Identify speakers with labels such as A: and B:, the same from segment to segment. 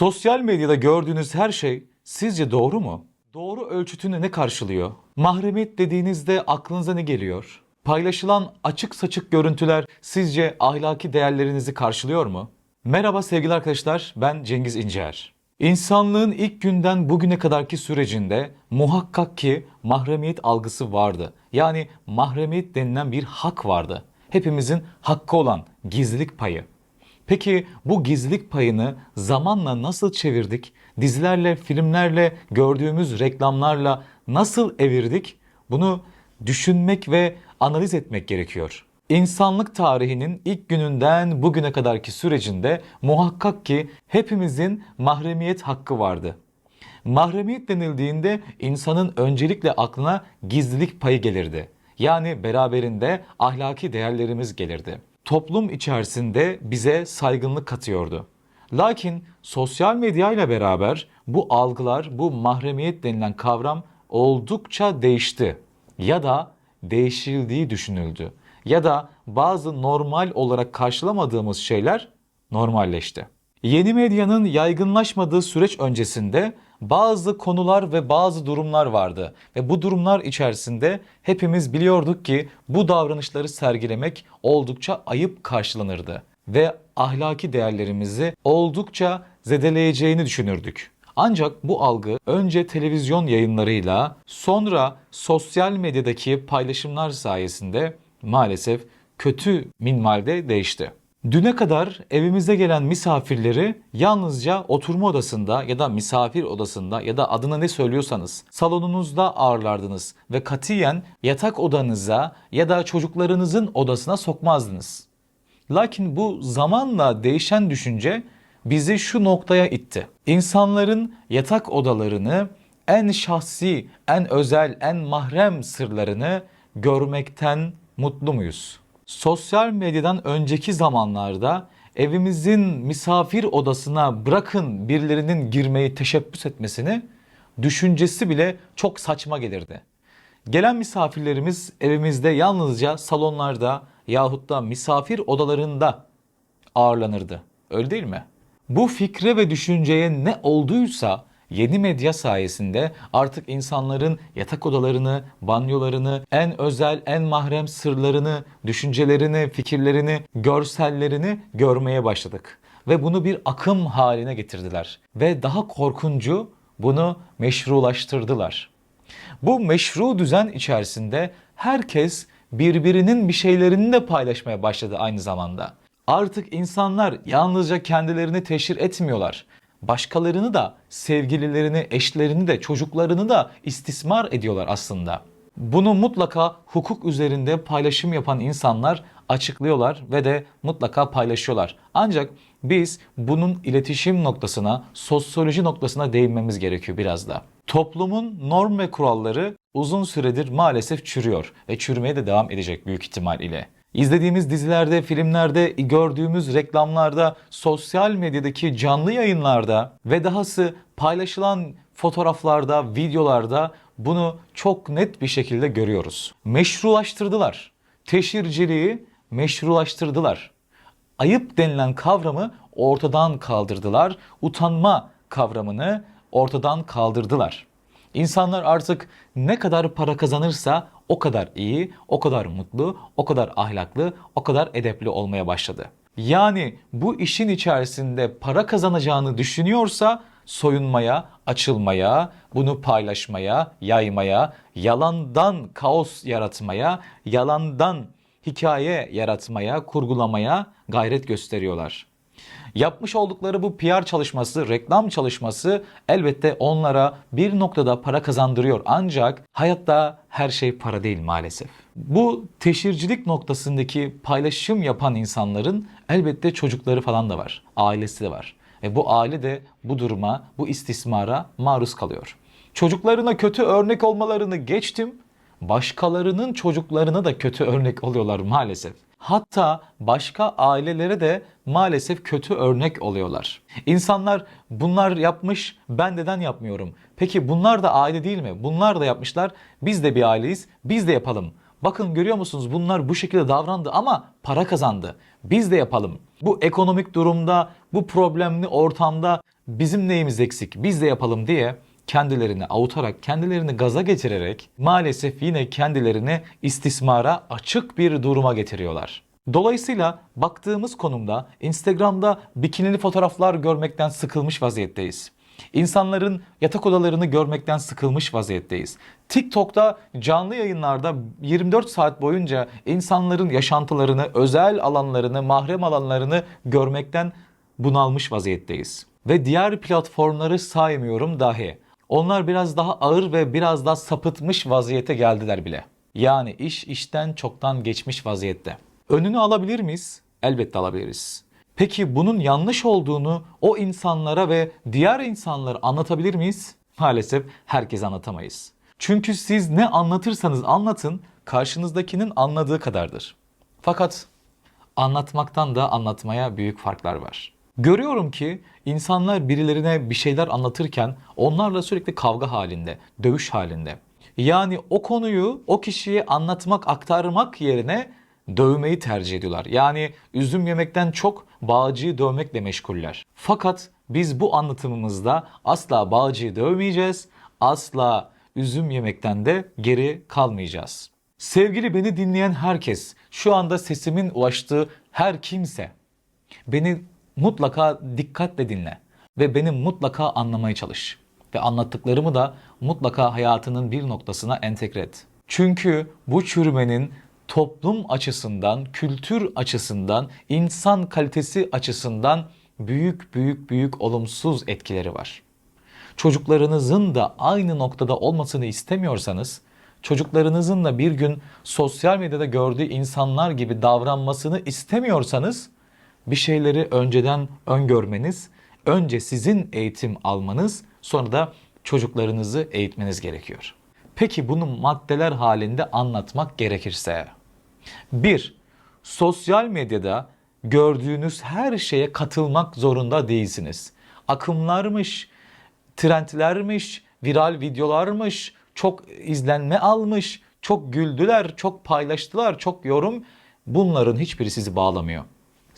A: Sosyal medyada gördüğünüz her şey sizce doğru mu? Doğru ölçütünü ne karşılıyor? Mahremiyet dediğinizde aklınıza ne geliyor? Paylaşılan açık saçık görüntüler sizce ahlaki değerlerinizi karşılıyor mu? Merhaba sevgili arkadaşlar, ben Cengiz İncer. İnsanlığın ilk günden bugüne kadarki sürecinde muhakkak ki mahremiyet algısı vardı. Yani mahremiyet denilen bir hak vardı. Hepimizin hakkı olan gizlilik payı. Peki bu gizlilik payını zamanla nasıl çevirdik? Dizilerle, filmlerle, gördüğümüz reklamlarla nasıl evirdik? Bunu düşünmek ve analiz etmek gerekiyor. İnsanlık tarihinin ilk gününden bugüne kadarki sürecinde muhakkak ki hepimizin mahremiyet hakkı vardı. Mahremiyet denildiğinde insanın öncelikle aklına gizlilik payı gelirdi. Yani beraberinde ahlaki değerlerimiz gelirdi. Toplum içerisinde bize saygınlık katıyordu. Lakin sosyal medya ile beraber bu algılar, bu mahremiyet denilen kavram oldukça değişti. Ya da değişildiği düşünüldü. Ya da bazı normal olarak karşılamadığımız şeyler normalleşti. Yeni medyanın yaygınlaşmadığı süreç öncesinde bazı konular ve bazı durumlar vardı ve bu durumlar içerisinde hepimiz biliyorduk ki bu davranışları sergilemek oldukça ayıp karşılanırdı ve ahlaki değerlerimizi oldukça zedeleyeceğini düşünürdük. Ancak bu algı önce televizyon yayınlarıyla sonra sosyal medyadaki paylaşımlar sayesinde maalesef kötü minvalde değişti. Düne kadar evimize gelen misafirleri yalnızca oturma odasında ya da misafir odasında ya da adına ne söylüyorsanız salonunuzda ağırlardınız ve katiyen yatak odanıza ya da çocuklarınızın odasına sokmazdınız. Lakin bu zamanla değişen düşünce bizi şu noktaya itti. İnsanların yatak odalarını en şahsi, en özel, en mahrem sırlarını görmekten mutlu muyuz? Sosyal medyadan önceki zamanlarda evimizin misafir odasına bırakın birilerinin girmeyi teşebbüs etmesini düşüncesi bile çok saçma gelirdi. Gelen misafirlerimiz evimizde yalnızca salonlarda yahut da misafir odalarında ağırlanırdı. Öyle değil mi? Bu fikre ve düşünceye ne olduysa yeni medya sayesinde artık insanların yatak odalarını, banyolarını, en özel, en mahrem sırlarını, düşüncelerini, fikirlerini, görsellerini görmeye başladık. Ve bunu bir akım haline getirdiler. Ve daha korkuncu bunu meşrulaştırdılar. Bu meşru düzen içerisinde herkes birbirinin bir şeylerini de paylaşmaya başladı aynı zamanda. Artık insanlar yalnızca kendilerini teşhir etmiyorlar. Başkalarını da, sevgililerini, eşlerini de, çocuklarını da istismar ediyorlar aslında. Bunu mutlaka hukuk üzerinde paylaşım yapan insanlar açıklıyorlar ve de mutlaka paylaşıyorlar. Ancak biz bunun iletişim noktasına, sosyoloji noktasına değinmemiz gerekiyor biraz da. Toplumun norm ve kuralları uzun süredir maalesef çürüyor ve çürümeye de devam edecek büyük ihtimal ile. İzlediğimiz dizilerde, filmlerde, gördüğümüz reklamlarda, sosyal medyadaki canlı yayınlarda ve dahası paylaşılan fotoğraflarda, videolarda bunu çok net bir şekilde görüyoruz. Meşrulaştırdılar. Teşhirciliği meşrulaştırdılar. Ayıp denilen kavramı ortadan kaldırdılar. Utanma kavramını ortadan kaldırdılar. İnsanlar artık ne kadar para kazanırsa o kadar iyi, o kadar mutlu, o kadar ahlaklı, o kadar edepli olmaya başladı. Yani bu işin içerisinde para kazanacağını düşünüyorsa soyunmaya, açılmaya, bunu paylaşmaya, yaymaya, yalandan kaos yaratmaya, yalandan hikaye yaratmaya, kurgulamaya gayret gösteriyorlar. Yapmış oldukları bu PR çalışması, reklam çalışması elbette onlara bir noktada para kazandırıyor. Ancak hayatta her şey para değil maalesef. Bu teşhircilik noktasındaki paylaşım yapan insanların elbette çocukları falan da var. Ailesi de var. Ve bu aile de bu duruma, bu istismara maruz kalıyor. Çocuklarına kötü örnek olmalarını geçtim. Başkalarının çocuklarına da kötü örnek oluyorlar maalesef. Hatta başka ailelere de maalesef kötü örnek oluyorlar. İnsanlar bunlar yapmış ben neden yapmıyorum? Peki bunlar da aile değil mi? Bunlar da yapmışlar biz de bir aileyiz biz de yapalım. Bakın görüyor musunuz bunlar bu şekilde davrandı ama para kazandı. Biz de yapalım. Bu ekonomik durumda, bu problemli ortamda bizim neyimiz eksik biz de yapalım diye kendilerini avutarak, kendilerini gaza getirerek maalesef yine kendilerini istismara açık bir duruma getiriyorlar. Dolayısıyla baktığımız konumda Instagram'da bikinili fotoğraflar görmekten sıkılmış vaziyetteyiz. İnsanların yatak odalarını görmekten sıkılmış vaziyetteyiz. TikTok'ta canlı yayınlarda 24 saat boyunca insanların yaşantılarını, özel alanlarını, mahrem alanlarını görmekten bunalmış vaziyetteyiz. Ve diğer platformları saymıyorum dahi. Onlar biraz daha ağır ve biraz daha sapıtmış vaziyete geldiler bile. Yani iş işten çoktan geçmiş vaziyette. Önünü alabilir miyiz? Elbette alabiliriz. Peki bunun yanlış olduğunu o insanlara ve diğer insanlara anlatabilir miyiz? Maalesef herkes anlatamayız. Çünkü siz ne anlatırsanız anlatın karşınızdakinin anladığı kadardır. Fakat anlatmaktan da anlatmaya büyük farklar var. Görüyorum ki insanlar birilerine bir şeyler anlatırken onlarla sürekli kavga halinde, dövüş halinde. Yani o konuyu o kişiye anlatmak, aktarmak yerine dövmeyi tercih ediyorlar. Yani üzüm yemekten çok bağcıyı dövmekle meşguller. Fakat biz bu anlatımımızda asla bağcıyı dövmeyeceğiz, asla üzüm yemekten de geri kalmayacağız. Sevgili beni dinleyen herkes, şu anda sesimin ulaştığı her kimse beni mutlaka dikkatle dinle ve beni mutlaka anlamaya çalış. Ve anlattıklarımı da mutlaka hayatının bir noktasına entegre et. Çünkü bu çürümenin toplum açısından, kültür açısından, insan kalitesi açısından büyük büyük büyük olumsuz etkileri var. Çocuklarınızın da aynı noktada olmasını istemiyorsanız, çocuklarınızın da bir gün sosyal medyada gördüğü insanlar gibi davranmasını istemiyorsanız bir şeyleri önceden öngörmeniz, önce sizin eğitim almanız, sonra da çocuklarınızı eğitmeniz gerekiyor. Peki bunu maddeler halinde anlatmak gerekirse 1. Sosyal medyada gördüğünüz her şeye katılmak zorunda değilsiniz. Akımlarmış, trendlermiş, viral videolarmış, çok izlenme almış, çok güldüler, çok paylaştılar, çok yorum. Bunların hiçbiri sizi bağlamıyor.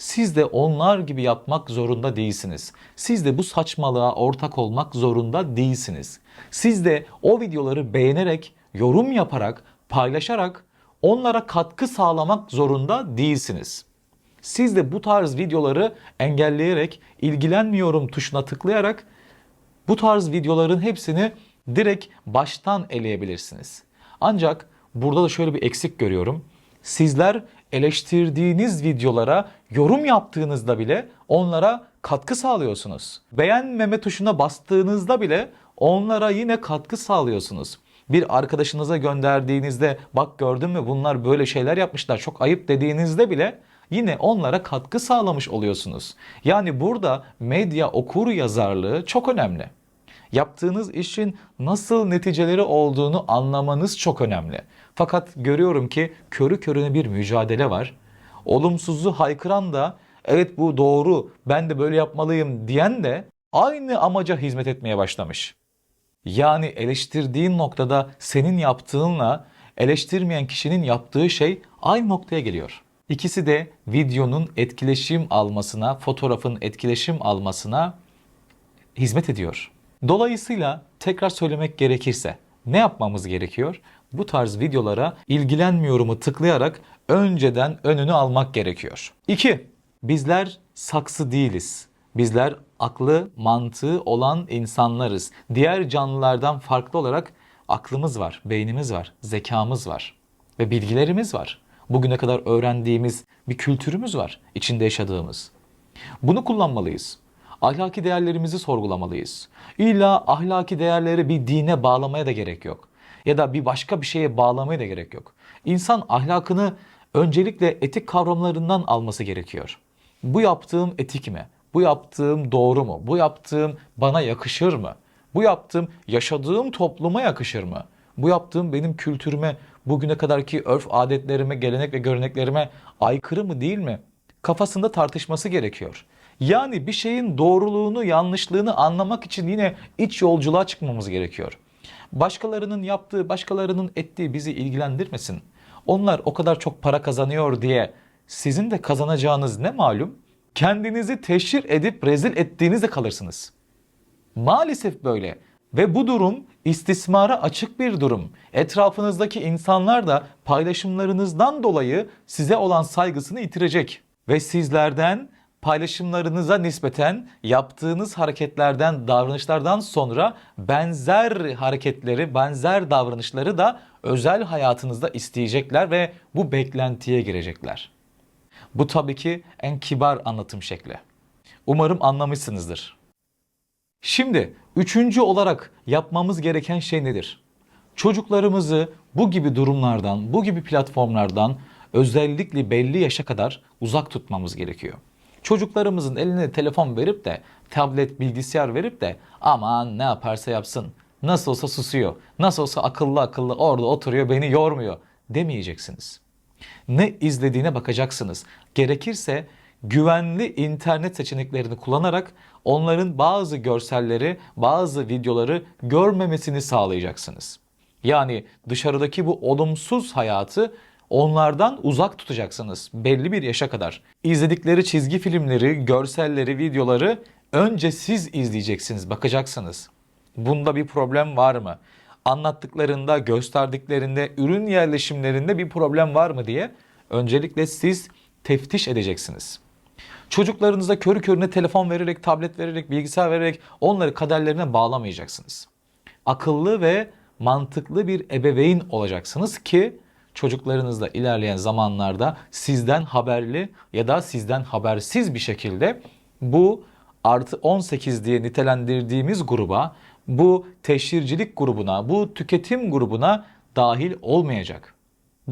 A: Siz de onlar gibi yapmak zorunda değilsiniz. Siz de bu saçmalığa ortak olmak zorunda değilsiniz. Siz de o videoları beğenerek, yorum yaparak, paylaşarak onlara katkı sağlamak zorunda değilsiniz. Siz de bu tarz videoları engelleyerek, ilgilenmiyorum tuşuna tıklayarak bu tarz videoların hepsini direkt baştan eleyebilirsiniz. Ancak burada da şöyle bir eksik görüyorum. Sizler eleştirdiğiniz videolara yorum yaptığınızda bile onlara katkı sağlıyorsunuz. Beğenmeme tuşuna bastığınızda bile onlara yine katkı sağlıyorsunuz. Bir arkadaşınıza gönderdiğinizde bak gördün mü bunlar böyle şeyler yapmışlar çok ayıp dediğinizde bile yine onlara katkı sağlamış oluyorsunuz. Yani burada medya okur yazarlığı çok önemli. Yaptığınız işin nasıl neticeleri olduğunu anlamanız çok önemli. Fakat görüyorum ki körü körüne bir mücadele var. Olumsuzu haykıran da evet bu doğru ben de böyle yapmalıyım diyen de aynı amaca hizmet etmeye başlamış. Yani eleştirdiğin noktada senin yaptığınla eleştirmeyen kişinin yaptığı şey aynı noktaya geliyor. İkisi de videonun etkileşim almasına, fotoğrafın etkileşim almasına hizmet ediyor. Dolayısıyla tekrar söylemek gerekirse ne yapmamız gerekiyor? Bu tarz videolara ilgilenmiyorumu tıklayarak önceden önünü almak gerekiyor. 2. Bizler saksı değiliz. Bizler aklı, mantığı olan insanlarız. Diğer canlılardan farklı olarak aklımız var, beynimiz var, zekamız var ve bilgilerimiz var. Bugüne kadar öğrendiğimiz bir kültürümüz var, içinde yaşadığımız. Bunu kullanmalıyız. Ahlaki değerlerimizi sorgulamalıyız. İlla ahlaki değerleri bir dine bağlamaya da gerek yok. Ya da bir başka bir şeye bağlamaya da gerek yok. İnsan ahlakını öncelikle etik kavramlarından alması gerekiyor. Bu yaptığım etik mi? Bu yaptığım doğru mu? Bu yaptığım bana yakışır mı? Bu yaptığım yaşadığım topluma yakışır mı? Bu yaptığım benim kültürüme, bugüne kadarki örf adetlerime, gelenek ve göreneklerime aykırı mı değil mi? Kafasında tartışması gerekiyor. Yani bir şeyin doğruluğunu, yanlışlığını anlamak için yine iç yolculuğa çıkmamız gerekiyor. Başkalarının yaptığı, başkalarının ettiği bizi ilgilendirmesin. Onlar o kadar çok para kazanıyor diye sizin de kazanacağınız ne malum? Kendinizi teşhir edip rezil ettiğinizde kalırsınız. Maalesef böyle. Ve bu durum istismara açık bir durum. Etrafınızdaki insanlar da paylaşımlarınızdan dolayı size olan saygısını yitirecek. Ve sizlerden paylaşımlarınıza nispeten yaptığınız hareketlerden, davranışlardan sonra benzer hareketleri, benzer davranışları da özel hayatınızda isteyecekler ve bu beklentiye girecekler. Bu tabii ki en kibar anlatım şekli. Umarım anlamışsınızdır. Şimdi üçüncü olarak yapmamız gereken şey nedir? Çocuklarımızı bu gibi durumlardan, bu gibi platformlardan özellikle belli yaşa kadar uzak tutmamız gerekiyor. Çocuklarımızın eline telefon verip de tablet, bilgisayar verip de aman ne yaparsa yapsın. Nasıl olsa susuyor. Nasıl olsa akıllı akıllı orada oturuyor beni yormuyor demeyeceksiniz. Ne izlediğine bakacaksınız. Gerekirse güvenli internet seçeneklerini kullanarak onların bazı görselleri, bazı videoları görmemesini sağlayacaksınız. Yani dışarıdaki bu olumsuz hayatı onlardan uzak tutacaksınız belli bir yaşa kadar. İzledikleri çizgi filmleri, görselleri, videoları önce siz izleyeceksiniz, bakacaksınız. Bunda bir problem var mı? Anlattıklarında, gösterdiklerinde, ürün yerleşimlerinde bir problem var mı diye öncelikle siz teftiş edeceksiniz. Çocuklarınıza körü körüne telefon vererek, tablet vererek, bilgisayar vererek onları kaderlerine bağlamayacaksınız. Akıllı ve mantıklı bir ebeveyn olacaksınız ki çocuklarınızla ilerleyen zamanlarda sizden haberli ya da sizden habersiz bir şekilde bu artı 18 diye nitelendirdiğimiz gruba, bu teşhircilik grubuna, bu tüketim grubuna dahil olmayacak.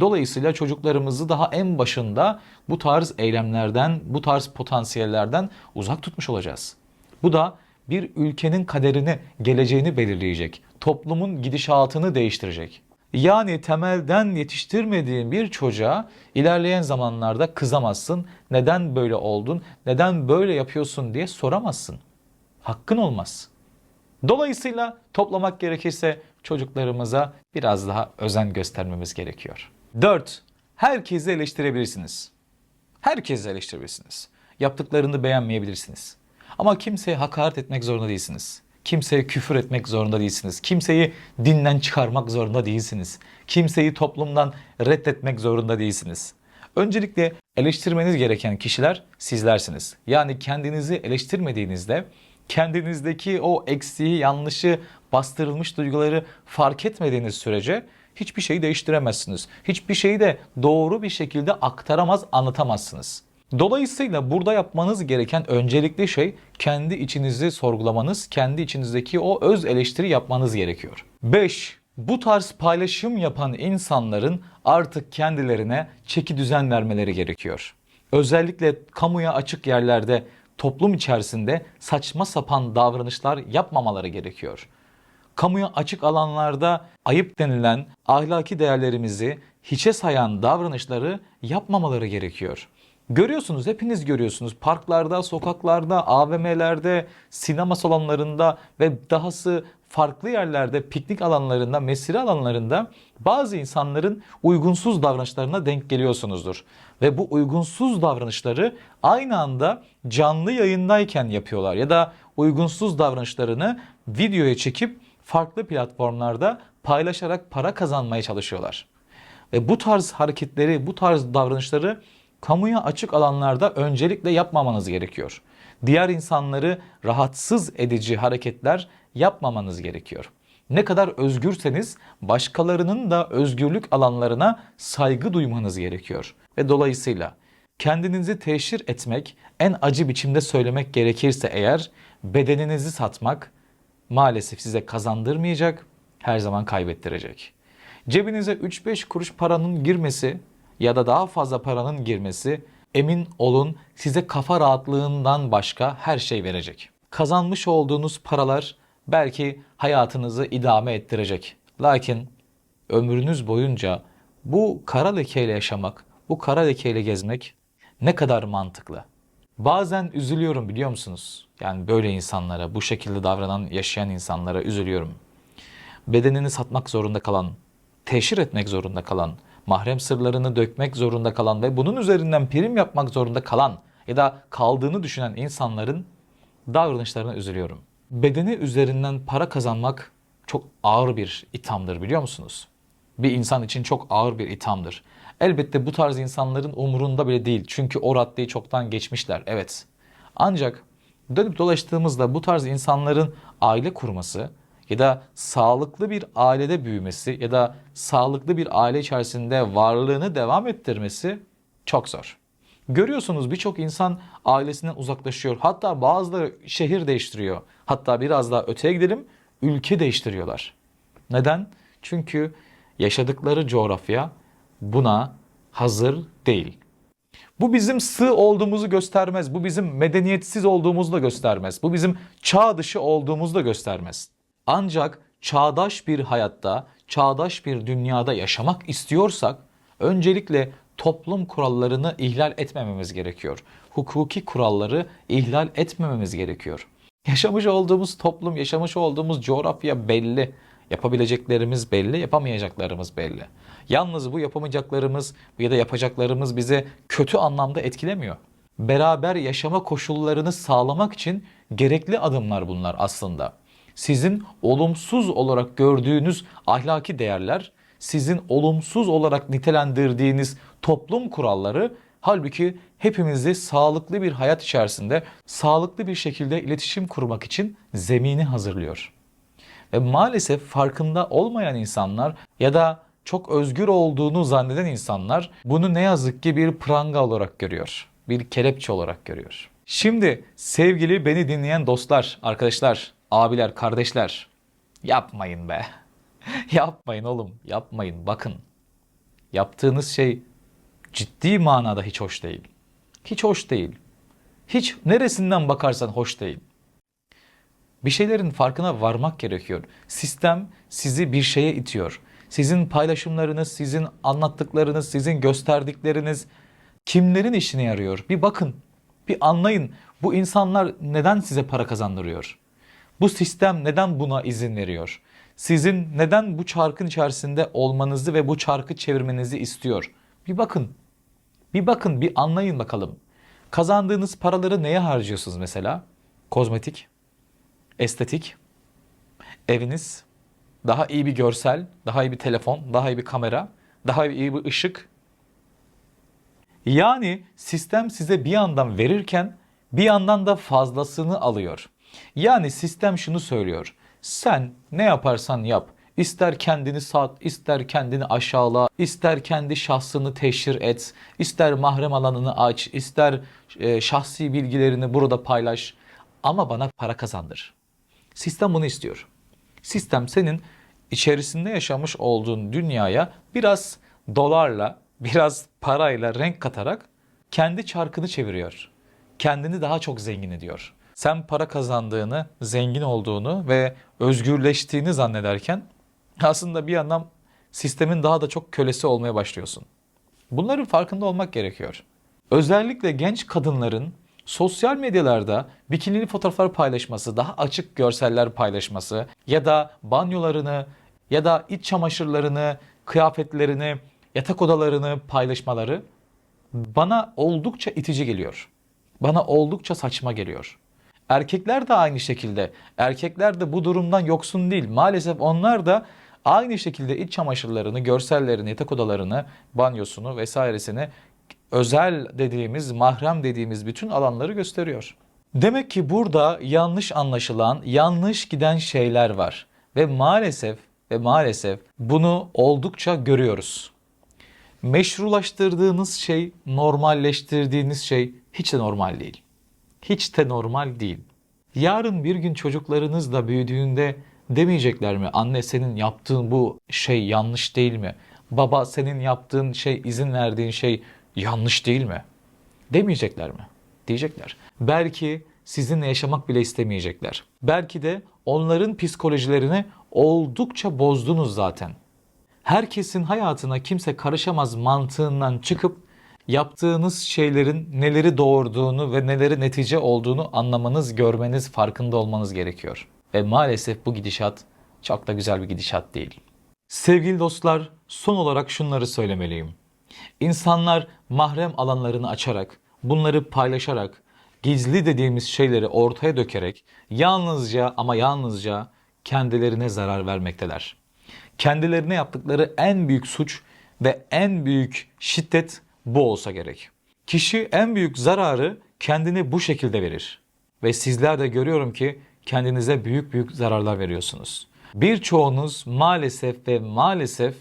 A: Dolayısıyla çocuklarımızı daha en başında bu tarz eylemlerden, bu tarz potansiyellerden uzak tutmuş olacağız. Bu da bir ülkenin kaderini, geleceğini belirleyecek. Toplumun gidişatını değiştirecek. Yani temelden yetiştirmediğin bir çocuğa ilerleyen zamanlarda kızamazsın. Neden böyle oldun, neden böyle yapıyorsun diye soramazsın. Hakkın olmaz. Dolayısıyla toplamak gerekirse çocuklarımıza biraz daha özen göstermemiz gerekiyor. 4. Herkesi eleştirebilirsiniz. Herkesi eleştirebilirsiniz. Yaptıklarını beğenmeyebilirsiniz. Ama kimseye hakaret etmek zorunda değilsiniz. Kimseye küfür etmek zorunda değilsiniz. Kimseyi dinden çıkarmak zorunda değilsiniz. Kimseyi toplumdan reddetmek zorunda değilsiniz. Öncelikle eleştirmeniz gereken kişiler sizlersiniz. Yani kendinizi eleştirmediğinizde kendinizdeki o eksiği, yanlışı, bastırılmış duyguları fark etmediğiniz sürece hiçbir şeyi değiştiremezsiniz. Hiçbir şeyi de doğru bir şekilde aktaramaz, anlatamazsınız. Dolayısıyla burada yapmanız gereken öncelikli şey kendi içinizi sorgulamanız, kendi içinizdeki o öz eleştiri yapmanız gerekiyor. 5. Bu tarz paylaşım yapan insanların artık kendilerine çeki düzen vermeleri gerekiyor. Özellikle kamuya açık yerlerde, toplum içerisinde saçma sapan davranışlar yapmamaları gerekiyor. Kamuya açık alanlarda ayıp denilen ahlaki değerlerimizi hiçe sayan davranışları yapmamaları gerekiyor. Görüyorsunuz, hepiniz görüyorsunuz. Parklarda, sokaklarda, AVM'lerde, sinema salonlarında ve dahası farklı yerlerde, piknik alanlarında, mesire alanlarında bazı insanların uygunsuz davranışlarına denk geliyorsunuzdur. Ve bu uygunsuz davranışları aynı anda canlı yayındayken yapıyorlar ya da uygunsuz davranışlarını videoya çekip farklı platformlarda paylaşarak para kazanmaya çalışıyorlar. Ve bu tarz hareketleri, bu tarz davranışları kamuya açık alanlarda öncelikle yapmamanız gerekiyor. Diğer insanları rahatsız edici hareketler yapmamanız gerekiyor. Ne kadar özgürseniz başkalarının da özgürlük alanlarına saygı duymanız gerekiyor. Ve dolayısıyla kendinizi teşhir etmek, en acı biçimde söylemek gerekirse eğer bedeninizi satmak maalesef size kazandırmayacak, her zaman kaybettirecek. Cebinize 3-5 kuruş paranın girmesi ya da daha fazla paranın girmesi emin olun size kafa rahatlığından başka her şey verecek. Kazanmış olduğunuz paralar belki hayatınızı idame ettirecek. Lakin ömrünüz boyunca bu kara lekeyle yaşamak, bu kara lekeyle gezmek ne kadar mantıklı. Bazen üzülüyorum biliyor musunuz? Yani böyle insanlara, bu şekilde davranan, yaşayan insanlara üzülüyorum. Bedenini satmak zorunda kalan, teşhir etmek zorunda kalan, mahrem sırlarını dökmek zorunda kalan ve bunun üzerinden prim yapmak zorunda kalan ya da kaldığını düşünen insanların davranışlarına üzülüyorum. Bedeni üzerinden para kazanmak çok ağır bir ithamdır biliyor musunuz? Bir insan için çok ağır bir ithamdır. Elbette bu tarz insanların umurunda bile değil. Çünkü o raddeyi çoktan geçmişler. Evet. Ancak dönüp dolaştığımızda bu tarz insanların aile kurması ya da sağlıklı bir ailede büyümesi ya da sağlıklı bir aile içerisinde varlığını devam ettirmesi çok zor. Görüyorsunuz birçok insan ailesinden uzaklaşıyor. Hatta bazıları şehir değiştiriyor. Hatta biraz daha öteye gidelim ülke değiştiriyorlar. Neden? Çünkü yaşadıkları coğrafya buna hazır değil. Bu bizim sığ olduğumuzu göstermez. Bu bizim medeniyetsiz olduğumuzu da göstermez. Bu bizim çağ dışı olduğumuzu da göstermez. Ancak çağdaş bir hayatta, çağdaş bir dünyada yaşamak istiyorsak öncelikle toplum kurallarını ihlal etmememiz gerekiyor. Hukuki kuralları ihlal etmememiz gerekiyor. Yaşamış olduğumuz toplum, yaşamış olduğumuz coğrafya belli. Yapabileceklerimiz belli, yapamayacaklarımız belli. Yalnız bu yapamayacaklarımız ya da yapacaklarımız bizi kötü anlamda etkilemiyor. Beraber yaşama koşullarını sağlamak için gerekli adımlar bunlar aslında. Sizin olumsuz olarak gördüğünüz ahlaki değerler, sizin olumsuz olarak nitelendirdiğiniz toplum kuralları halbuki hepimizi sağlıklı bir hayat içerisinde sağlıklı bir şekilde iletişim kurmak için zemini hazırlıyor. Ve maalesef farkında olmayan insanlar ya da çok özgür olduğunu zanneden insanlar bunu ne yazık ki bir pranga olarak görüyor. Bir kelepçe olarak görüyor. Şimdi sevgili beni dinleyen dostlar, arkadaşlar, abiler, kardeşler yapmayın be. yapmayın oğlum, yapmayın. Bakın. Yaptığınız şey ciddi manada hiç hoş değil. Hiç hoş değil. Hiç neresinden bakarsan hoş değil. Bir şeylerin farkına varmak gerekiyor. Sistem sizi bir şeye itiyor. Sizin paylaşımlarınız, sizin anlattıklarınız, sizin gösterdikleriniz kimlerin işine yarıyor? Bir bakın, bir anlayın. Bu insanlar neden size para kazandırıyor? Bu sistem neden buna izin veriyor? Sizin neden bu çarkın içerisinde olmanızı ve bu çarkı çevirmenizi istiyor? Bir bakın. Bir bakın, bir anlayın bakalım. Kazandığınız paraları neye harcıyorsunuz mesela? Kozmetik, estetik, eviniz, daha iyi bir görsel, daha iyi bir telefon, daha iyi bir kamera, daha iyi bir ışık. Yani sistem size bir yandan verirken bir yandan da fazlasını alıyor. Yani sistem şunu söylüyor. Sen ne yaparsan yap. İster kendini sat, ister kendini aşağıla, ister kendi şahsını teşhir et, ister mahrem alanını aç, ister e, şahsi bilgilerini burada paylaş. Ama bana para kazandır. Sistem bunu istiyor. Sistem senin içerisinde yaşamış olduğun dünyaya biraz dolarla, biraz parayla renk katarak kendi çarkını çeviriyor. Kendini daha çok zengin ediyor. Sen para kazandığını, zengin olduğunu ve özgürleştiğini zannederken aslında bir yandan sistemin daha da çok kölesi olmaya başlıyorsun. Bunların farkında olmak gerekiyor. Özellikle genç kadınların sosyal medyalarda bikinili fotoğraflar paylaşması, daha açık görseller paylaşması ya da banyolarını ya da iç çamaşırlarını, kıyafetlerini, yatak odalarını paylaşmaları bana oldukça itici geliyor. Bana oldukça saçma geliyor. Erkekler de aynı şekilde. Erkekler de bu durumdan yoksun değil. Maalesef onlar da aynı şekilde iç çamaşırlarını, görsellerini, yatak odalarını, banyosunu vesairesini özel dediğimiz, mahrem dediğimiz bütün alanları gösteriyor. Demek ki burada yanlış anlaşılan, yanlış giden şeyler var ve maalesef ve maalesef bunu oldukça görüyoruz. Meşrulaştırdığınız şey, normalleştirdiğiniz şey hiç de normal değil. Hiç de normal değil. Yarın bir gün çocuklarınız da büyüdüğünde demeyecekler mi? Anne senin yaptığın bu şey yanlış değil mi? Baba senin yaptığın şey, izin verdiğin şey yanlış değil mi? Demeyecekler mi? Diyecekler. Belki sizinle yaşamak bile istemeyecekler. Belki de onların psikolojilerini oldukça bozdunuz zaten. Herkesin hayatına kimse karışamaz mantığından çıkıp yaptığınız şeylerin neleri doğurduğunu ve neleri netice olduğunu anlamanız, görmeniz, farkında olmanız gerekiyor. Ve maalesef bu gidişat çok da güzel bir gidişat değil. Sevgili dostlar, son olarak şunları söylemeliyim. İnsanlar mahrem alanlarını açarak, bunları paylaşarak gizli dediğimiz şeyleri ortaya dökerek yalnızca ama yalnızca kendilerine zarar vermekteler. Kendilerine yaptıkları en büyük suç ve en büyük şiddet bu olsa gerek. Kişi en büyük zararı kendini bu şekilde verir. Ve sizler de görüyorum ki kendinize büyük büyük zararlar veriyorsunuz. Birçoğunuz maalesef ve maalesef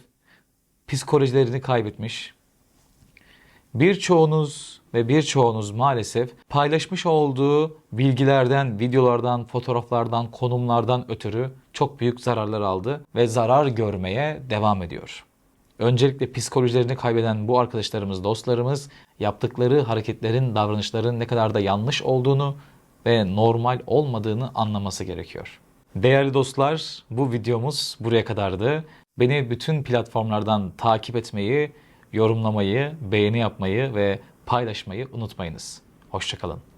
A: psikolojilerini kaybetmiş. Birçoğunuz ve birçoğunuz maalesef paylaşmış olduğu bilgilerden, videolardan, fotoğraflardan, konumlardan ötürü çok büyük zararlar aldı ve zarar görmeye devam ediyor. Öncelikle psikolojilerini kaybeden bu arkadaşlarımız, dostlarımız yaptıkları hareketlerin, davranışların ne kadar da yanlış olduğunu ve normal olmadığını anlaması gerekiyor. Değerli dostlar, bu videomuz buraya kadardı. Beni bütün platformlardan takip etmeyi, yorumlamayı, beğeni yapmayı ve paylaşmayı unutmayınız. Hoşçakalın.